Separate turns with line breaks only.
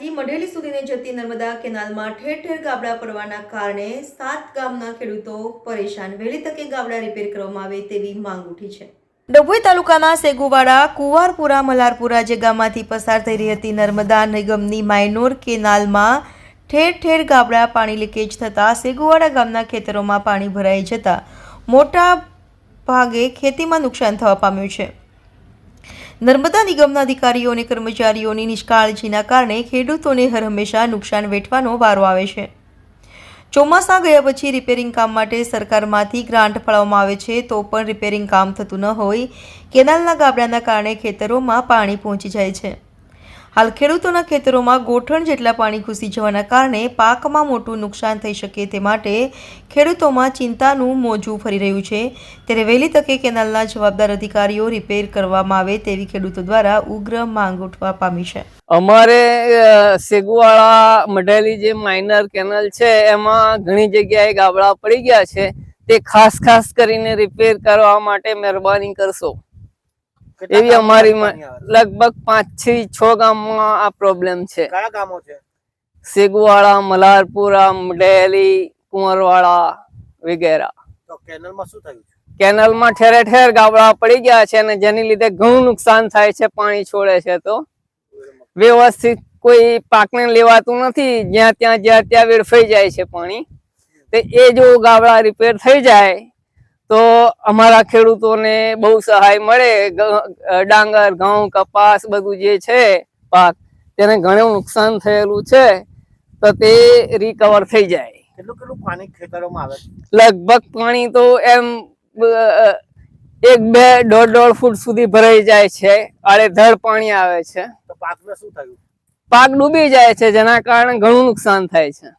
રહેતી નર્મદા કેનાલમાં ઠેર ઠેર ગાબડા પડવાના કારણે સાત ગામના ખેડૂતો પરેશાન. વહેલી તકે ગાબડા રિપેર કરવામાં આવે તેવી માંગ ઉઠી છે. ડભોઈ તાલુકાના સેગુવાડા, કુવારપુરા, મલારપુરા જે ગામમાંથી પસાર થઈ રહી હતી નર્મદા નિગમની માઇનોર કેનાલમાં ઠેર ઠેર ગાબડા પાણી લીકેજ થતાં સેગુવાડા ગામના ખેતરોમાં પાણી ભરાઈ જતાં મોટા ભાગે ખેતીમાં નુકસાન થવા પામ્યું છે. નર્મદા નિગમના અધિકારીઓ અને કર્મચારીઓની નિષ્કાળજીના કારણે ખેડૂતોને હર હંમેશા નુકસાન વેઠવાનો વારો આવે છે. ચોમાસા ગયા પછી રિપેરિંગ કામ માટે સરકારમાંથી ગ્રાન્ટ ફાળવવામાં આવે છે તો પણ રિપેરિંગ કામ થતું ન હોય. કેનાલના ગાબડાના કારણે ખેતરોમાં પાણી પહોંચી જાય છે. હાલ ખેડૂતોના ખેતરોમાં ગોઠણ જેટલા પાણી ઘૂસી જવાના કારણે પાકમાં મોટું નુકસાન થઈ શકે તે માટે ખેડૂતોમાં ચિંતાનું મોજું ફરી રહ્યું છે. ત્યારે વહેલી તકે કેનાલના જવાબદાર અધિકારીઓ રિપેર કરવામાં આવે તેવી ખેડૂતો દ્વારા ઉગ્ર માંગ ઉઠવા પામી છે.
અમારે સેગુવાળા મઢેલી જે માઇનર કેનલ છે, એમાં ઘણી જગ્યાએ ગાબડા પડી ગયા છે. તે ખાસ ખાસ કરીને રિપેર કરવા માટે મહેરબાની કરશો. એવી અમારી? લગભગ પાંચથી છ ગામમાં આ પ્રોબ્લેમ છે.
કયા ગામો છે?
સેગુવાળા મલારપુરા મડેલી કુંવરવાળા વગેરે.
તો કેનલમાં શું થયું
કેનલમાં ઠેરે ઠેર ગાબડા પડી ગયા છે અને જેની લીધે ઘણું નુકસાન થાય છે પાણી છોડે છે તો. વ્યવસ્થિત કોઈ પાકને લેવાતું નથી. જ્યાં ત્યાં જ્યાં ત્યાં વેડફાઈ જાય છે પાણી. તો એ જો ગાબડા રિપેર થઈ જાય તો અમારા ખેડૂતોને બહુ સહાય મળે. ડાંગર ઘઉં કપાસ બધું જે છે પાક તેને ઘણું નુકસાન થયેલું છે તો તે રિકવર થઈ જાય.
કેટલું કેટલું પાણી ખેતરોમાં આવે
લગભગ પાણી તો એમ એક બે દોઢ દોઢ ફૂટ સુધી ભરાઈ જાય છે. આડેધડ પાણી આવે છે.
તો પાકને શું થયું?
પાક ડૂબી જાય છે જેના કારણે ઘણું નુકસાન થાય છે.